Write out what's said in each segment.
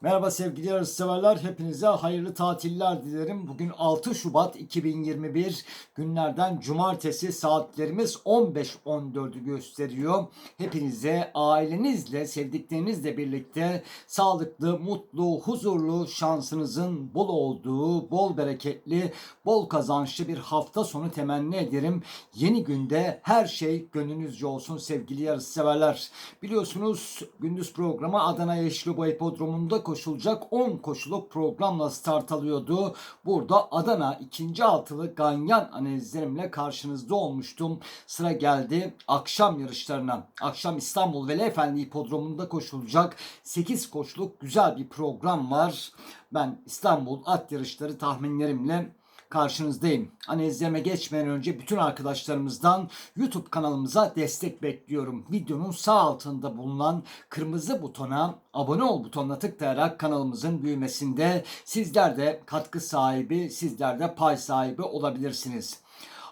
Merhaba sevgili yarışseverler. Hepinize hayırlı tatiller dilerim. Bugün 6 Şubat 2021 günlerden cumartesi saatlerimiz 15.14'ü gösteriyor. Hepinize ailenizle, sevdiklerinizle birlikte sağlıklı, mutlu, huzurlu, şansınızın bol olduğu, bol bereketli, bol kazançlı bir hafta sonu temenni ederim. Yeni günde her şey gönlünüzce olsun sevgili yarışseverler. Biliyorsunuz gündüz programı Adana Yeşiloba Hipodromu'nda koşulacak 10 koşuluk programla start alıyordu. Burada Adana ikinci altılı ganyan analizlerimle karşınızda olmuştum. Sıra geldi akşam yarışlarına. Akşam İstanbul Veliefendi Hipodromu'nda koşulacak 8 koşuluk güzel bir program var. Ben İstanbul at yarışları tahminlerimle karşınızdayım. Analizleme geçmeden önce bütün arkadaşlarımızdan YouTube kanalımıza destek bekliyorum. Videonun sağ altında bulunan kırmızı butona abone ol butonuna tıklayarak kanalımızın büyümesinde sizler de katkı sahibi, sizler de pay sahibi olabilirsiniz.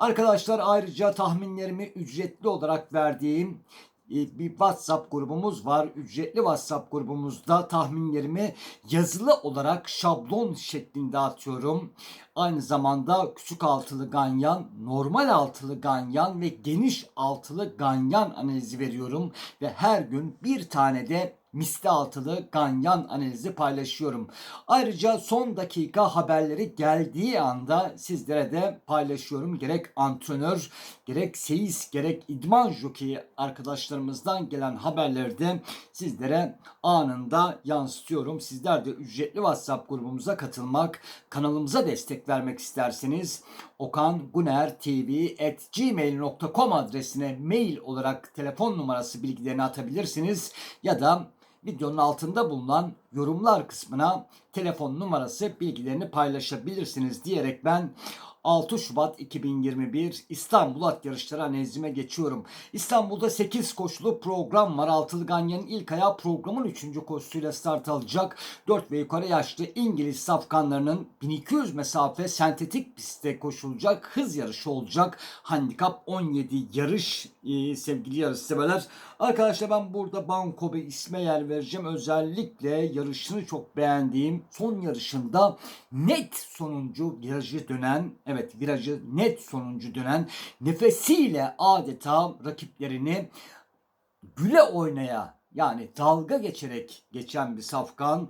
Arkadaşlar ayrıca tahminlerimi ücretli olarak verdiğim bir WhatsApp grubumuz var. Ücretli WhatsApp grubumuzda tahminlerimi yazılı olarak şablon şeklinde atıyorum. Aynı zamanda küçük altılı ganyan, normal altılı ganyan ve geniş altılı ganyan analizi veriyorum. Ve her gün bir tane de misli altılı ganyan analizi paylaşıyorum. Ayrıca son dakika haberleri geldiği anda sizlere de paylaşıyorum. Gerek antrenör, gerek seyis, gerek idman jockey arkadaşlarımızdan gelen haberleri de sizlere anında yansıtıyorum. Sizler de ücretli WhatsApp grubumuza katılmak, kanalımıza destek vermek isterseniz okanguner.tv@gmail.com adresine mail olarak telefon numarası bilgilerini atabilirsiniz ya da videonun altında bulunan yorumlar kısmına telefon numarası bilgilerini paylaşabilirsiniz diyerek ben 6 Şubat 2021 İstanbul At Yarışları analizime geçiyorum. İstanbul'da 8 koşulu program var. Altılı Ganyan'ın ilk ayağı programın 3. koşusuyla start alacak. 4 ve yukarı yaşlı İngiliz safkanlarının 1200 mesafe sentetik pistte koşulacak. Hız yarışı olacak. Handikap 17 yarış e, sevgili yarış severler. Arkadaşlar ben burada Banko bir isme yer vereceğim. Özellikle yarışını çok beğendiğim son yarışında net sonuncu virajı dönen evet virajı net sonuncu dönen nefesiyle adeta rakiplerini güle oynaya yani dalga geçerek geçen bir safkan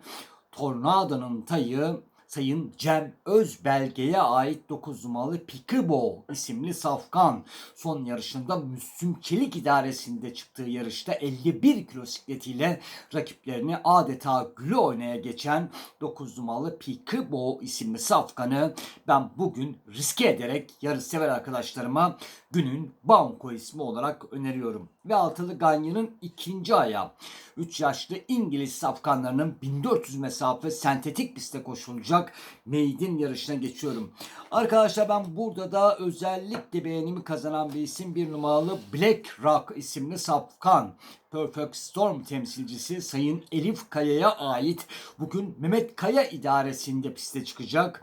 Tornado'nun tayı Sayın Cem Özbelge'ye ait 9 numaralı Pikibo isimli safkan. Son yarışında Müslüm Çelik idaresinde çıktığı yarışta 51 kilo sikletiyle rakiplerini adeta gülü oynaya geçen 9 numaralı Pikibo isimli safkanı ben bugün riske ederek yarış sever arkadaşlarıma günün banko ismi olarak öneriyorum. Ve altılı Ganyan'ın ikinci ayağı. 3 yaşlı İngiliz safkanlarının 1400 mesafe sentetik pistte koşulacak maiden yarışına geçiyorum. Arkadaşlar ben burada da özellikle beğenimi kazanan bir isim bir numaralı Black Rock isimli safkan. Perfect Storm temsilcisi Sayın Elif Kaya'ya ait bugün Mehmet Kaya idaresinde piste çıkacak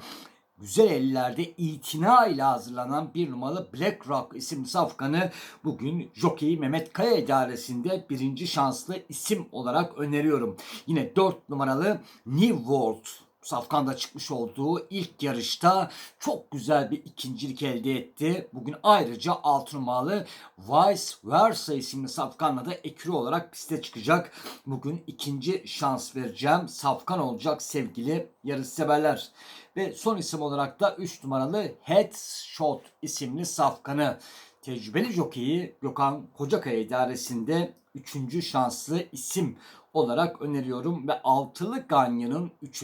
güzel ellerde itina ile hazırlanan bir numaralı Black Rock isim safkanı bugün Jockey Mehmet Kaya idaresinde birinci şanslı isim olarak öneriyorum. Yine 4 numaralı New World Safkan'da çıkmış olduğu ilk yarışta çok güzel bir ikincilik elde etti. Bugün ayrıca 6 numaralı Vice Versa isimli Safkan'la da ekürü olarak piste çıkacak. Bugün ikinci şans vereceğim. Safkan olacak sevgili yarış severler. Ve son isim olarak da 3 numaralı Headshot isimli Safkan'ı tecrübeli jokeyi Gökhan Kocakaya idaresinde 3. şanslı isim olarak öneriyorum ve altılı Ganyan'ın 3.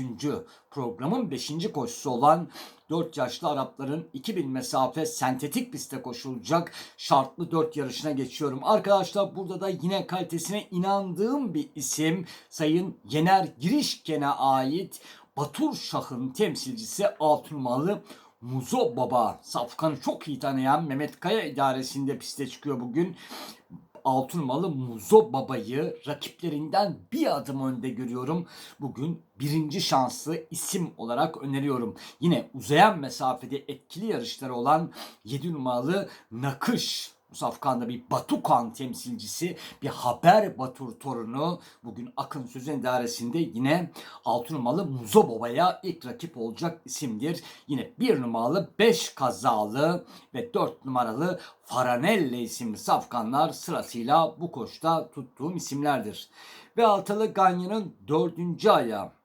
programın 5. koşusu olan 4 yaşlı Arapların 2000 mesafe sentetik pistte koşulacak şartlı 4 yarışına geçiyorum. Arkadaşlar burada da yine kalitesine inandığım bir isim Sayın Yener Girişken'e ait Batur Şah'ın temsilcisi 6 numaralı Muzo Baba. Safkan'ı çok iyi tanıyan Mehmet Kaya idaresinde piste çıkıyor bugün. 6 numaralı Muzo Baba'yı rakiplerinden bir adım önde görüyorum. Bugün birinci şanslı isim olarak öneriyorum. Yine uzayan mesafede etkili yarışları olan 7 numaralı Nakış Bu safkanda bir Batukan temsilcisi, bir Haber Batur torunu bugün Akın Sözen idaresinde yine 6 numaralı Muzo Baba'ya ilk rakip olacak isimdir. Yine 1 numaralı 5 kazalı ve 4 numaralı Faranelle isimli safkanlar sırasıyla bu koşta tuttuğum isimlerdir. Ve altılı Ganyan'ın dördüncü ayağı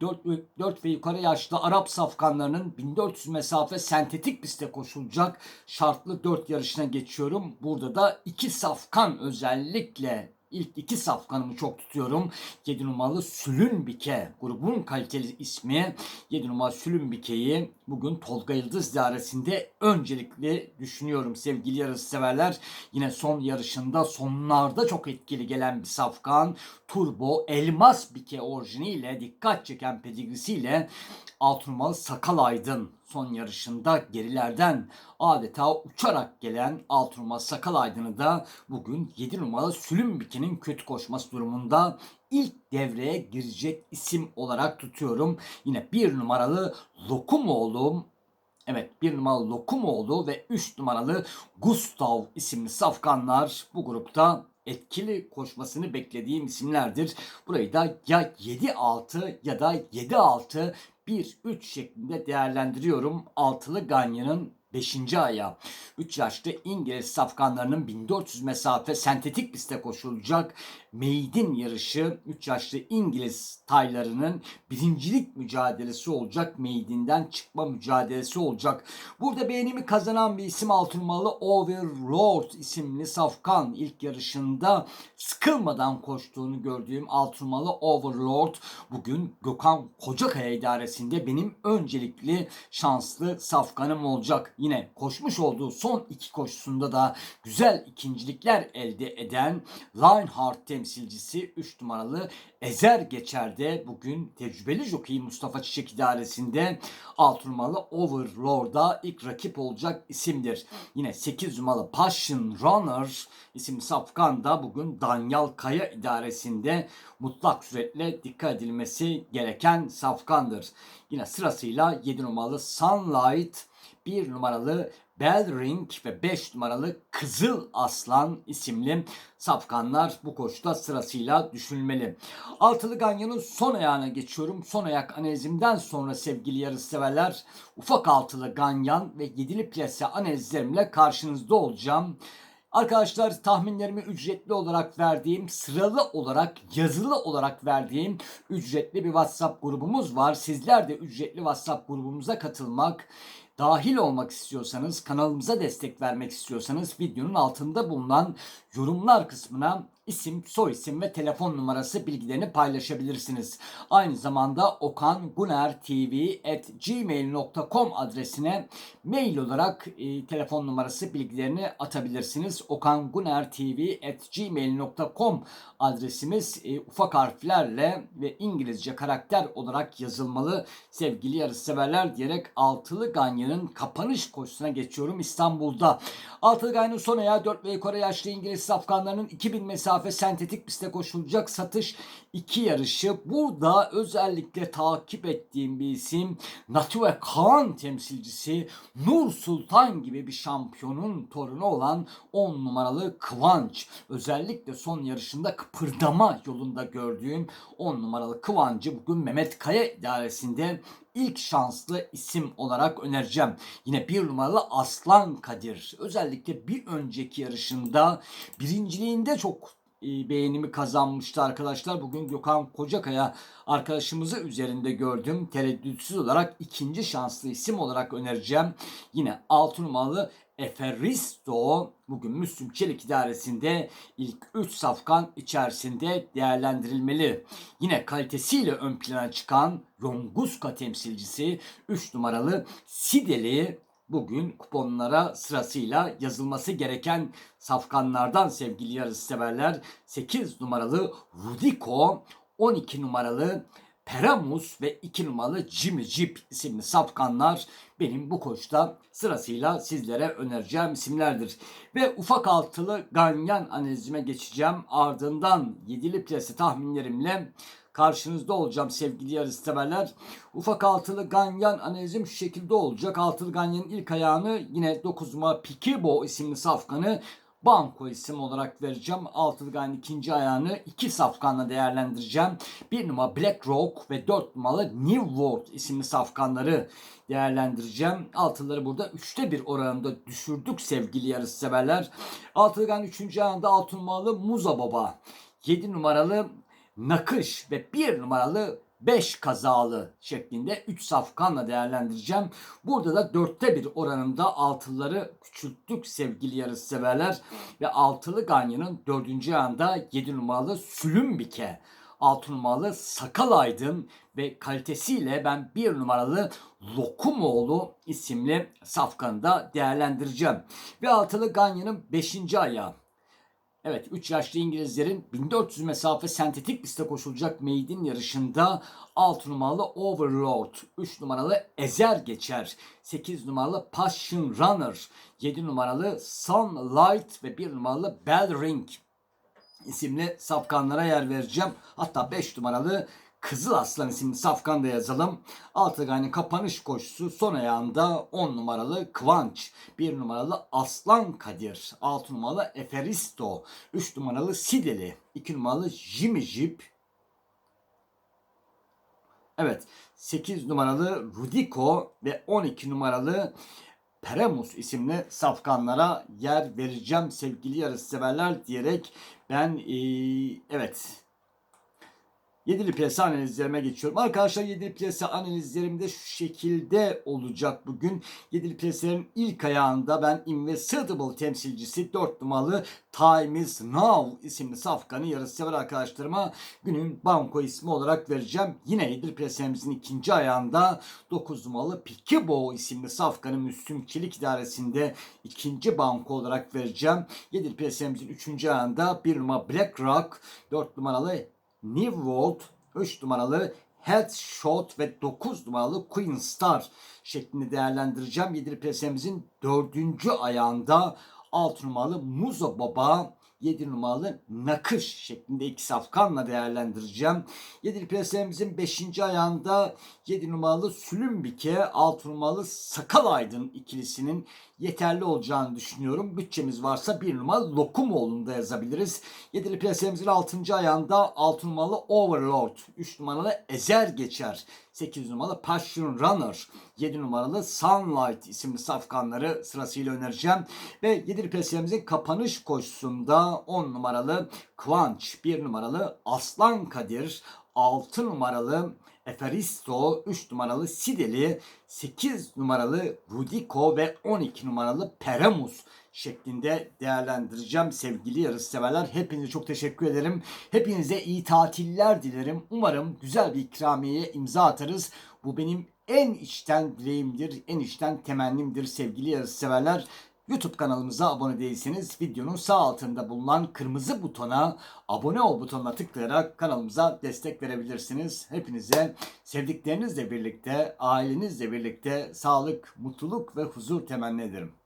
4, 4 ve yukarı yaşlı Arap safkanlarının 1400 mesafe sentetik pistte koşulacak şartlı 4 yarışına geçiyorum. Burada da iki safkan özellikle ilk iki safkanımı çok tutuyorum. 7 numaralı Sülünbike grubun kaliteli ismi 7 numaralı Sülünbike'yi bugün Tolga Yıldız dairesinde öncelikli düşünüyorum sevgili yarış severler. Yine son yarışında sonlarda çok etkili gelen bir safkan. Turbo Elmas Bike orijiniyle dikkat çeken pedigrisiyle 6 numaralı Sakal Aydın son yarışında gerilerden adeta uçarak gelen 6 numaralı Sakal Aydın'ı da bugün 7 numaralı Sülümbike'nin kötü koşması durumunda ilk devreye girecek isim olarak tutuyorum. Yine 1 numaralı Lokumoğlu Evet bir numaralı Lokumoğlu ve 3 numaralı Gustav isimli safkanlar bu grupta etkili koşmasını beklediğim isimlerdir. Burayı da ya 7-6 ya da 7-6 1-3 şeklinde değerlendiriyorum. Altılı Ganyan'ın 5. ayağı. 3 yaşlı İngiliz safkanlarının 1400 mesafe sentetik pistte koşulacak meydin yarışı 3 yaşlı İngiliz taylarının birincilik mücadelesi olacak. Meydinden çıkma mücadelesi olacak. Burada beğenimi kazanan bir isim altın numaralı Overlord isimli safkan ilk yarışında sıkılmadan koştuğunu gördüğüm altın numaralı Overlord bugün Gökhan Kocakaya idaresinde benim öncelikli şanslı safkanım olacak. Yine koşmuş olduğu son iki koşusunda da güzel ikincilikler elde eden Lionheart temsilcisi 3 numaralı Ezer Geçer'de bugün tecrübeli jockey Mustafa Çiçek idaresinde 6 numaralı Overlord'a ilk rakip olacak isimdir. Yine 8 numaralı Passion Runner isimli safkan da bugün Danyal Kaya idaresinde mutlak suretle dikkat edilmesi gereken safkandır. Yine sırasıyla 7 numaralı Sunlight, 1 numaralı Bellring ve 5 numaralı Kızıl Aslan isimli safkanlar bu koşuda sırasıyla düşünülmeli. Altılı Ganyan'ın son ayağına geçiyorum. Son ayak analizimden sonra sevgili yarış severler ufak altılı Ganyan ve yedili plase analizlerimle karşınızda olacağım. Arkadaşlar tahminlerimi ücretli olarak verdiğim, sıralı olarak, yazılı olarak verdiğim ücretli bir WhatsApp grubumuz var. Sizler de ücretli WhatsApp grubumuza katılmak, dahil olmak istiyorsanız, kanalımıza destek vermek istiyorsanız videonun altında bulunan yorumlar kısmına isim, soy isim ve telefon numarası bilgilerini paylaşabilirsiniz. Aynı zamanda Okan Guner TV at gmail.com adresine mail olarak e, telefon numarası bilgilerini atabilirsiniz. Okan Guner TV at gmail.com adresimiz e, ufak harflerle ve İngilizce karakter olarak yazılmalı. Sevgili yarışseverler diyerek Altılı Ganyan'ın kapanış koşusuna geçiyorum İstanbul'da. Altılı Ganyan'ın son ayağı 4 ve yukarı yaşlı İngiliz safkanlarının 2000 mesafe sentetik pistte koşulacak satış 2 yarışı. Burada özellikle takip ettiğim bir isim Natue Kaan temsilcisi Nur Sultan gibi bir şampiyonun torunu olan 10 numaralı Kıvanç. Özellikle son yarışında kıpırdama yolunda gördüğüm 10 numaralı Kıvancı bugün Mehmet Kaya idaresinde ilk şanslı isim olarak önereceğim. Yine bir numaralı Aslan Kadir. Özellikle bir önceki yarışında birinciliğinde çok e, beğenimi kazanmıştı arkadaşlar. Bugün Gökhan Kocakaya arkadaşımızı üzerinde gördüm. Tereddütsüz olarak ikinci şanslı isim olarak önereceğim. Yine 6 numaralı Eferisto bugün Müslüm Çelik idaresinde ilk 3 safkan içerisinde değerlendirilmeli. Yine kalitesiyle ön plana çıkan Yonguska temsilcisi 3 numaralı Sideli bugün kuponlara sırasıyla yazılması gereken safkanlardan sevgili yarış severler 8 numaralı Rudiko 12 numaralı Peramus ve 2 numaralı Jimmy Jeep isimli safkanlar benim bu koşta sırasıyla sizlere önereceğim isimlerdir. Ve ufak altılı ganyan analizime geçeceğim. Ardından yedili plase tahminlerimle karşınızda olacağım sevgili yarışseverler. Ufak altılı ganyan analizim şu şekilde olacak. Altılı ganyanın ilk ayağını yine 9 numara Pikibo isimli safkanı Banko isim olarak vereceğim. Altılı ganyanın ikinci ayağını iki safkanla değerlendireceğim. Bir numara Black Rock ve dört numaralı New World isimli safkanları değerlendireceğim. Altılıları burada üçte bir oranında düşürdük sevgili yarışseverler. Altılı ganyanın üçüncü ayağında altı numaralı Muza Baba. 7 numaralı Nakış ve 1 numaralı 5 kazalı şeklinde 3 safkanla değerlendireceğim. Burada da dörtte bir oranında altılıları küçülttük sevgili yarışseverler. Ve altılı ganyanın dördüncü ayağında 7 numaralı Sülümbike. 6 numaralı Sakal Aydın ve kalitesiyle ben 1 numaralı Lokumoğlu isimli safkanı da değerlendireceğim. Ve altılı ganyanın 5. ayağı. Evet 3 yaşlı İngilizlerin 1400 mesafe sentetik pistte koşulacak maiden yarışında 6 numaralı Overlord, 3 numaralı Ezer geçer, 8 numaralı Passion Runner, 7 numaralı Sunlight ve 1 numaralı Bell Ring isimli safkanlara yer vereceğim. Hatta 5 numaralı Kızıl Aslan isimli safkan da yazalım. Altıgani kapanış koşusu son ayağında 10 numaralı Kıvanç, 1 numaralı Aslan Kadir, 6 numaralı Eferisto, 3 numaralı Sideli, 2 numaralı Jimmy Jeep, Evet 8 numaralı Rudiko ve 12 numaralı Peremus isimli safkanlara yer vereceğim sevgili yarışseverler diyerek ben eee, evet Yedili piyasa analizlerime geçiyorum. Arkadaşlar yedili piyasa analizlerim de şu şekilde olacak bugün. Yedili piyasaların ilk ayağında ben Investible temsilcisi 4 numaralı Time is Now isimli safkanı yarışsever arkadaşlarıma günün banko ismi olarak vereceğim. Yine yedili piyasamızın ikinci ayağında 9 numaralı Pikibo isimli safkanı Müslüm Çelik idaresinde ikinci banko olarak vereceğim. Yedili piyasamızın üçüncü ayağında 1 numara Black Rock, 4 numaralı New World 3 numaralı Headshot ve 9 numaralı Queen Star şeklinde değerlendireceğim. Yedili presemizin 4. ayağında 6 numaralı Muzo Baba 7 numaralı Nakış şeklinde iki safkanla değerlendireceğim. Yedili presemizin 5. ayağında 7 numaralı Sülümbike 6 numaralı Sakal Aydın ikilisinin yeterli olacağını düşünüyorum. Bütçemiz varsa 1 numaralı Lokumoğlu'nu da yazabiliriz. Yedili plasemizin 6. ayağında 6 numaralı Overlord, 3 numaralı Ezer geçer. 8 numaralı Passion Runner, 7 numaralı Sunlight isimli safkanları sırasıyla önereceğim. Ve yedili plasemizin kapanış koşusunda 10 numaralı Kıvanç, 1 numaralı Aslan Kadir, 6 numaralı Eferisto, 3 numaralı Sideli, 8 numaralı Rudiko ve 12 numaralı Peremus şeklinde değerlendireceğim sevgili yarışseverler. Hepinize çok teşekkür ederim. Hepinize iyi tatiller dilerim. Umarım güzel bir ikramiyeye imza atarız. Bu benim en içten dileğimdir, en içten temennimdir sevgili yarışseverler. YouTube kanalımıza abone değilseniz videonun sağ altında bulunan kırmızı butona abone ol butonuna tıklayarak kanalımıza destek verebilirsiniz. Hepinize sevdiklerinizle birlikte, ailenizle birlikte sağlık, mutluluk ve huzur temenni ederim.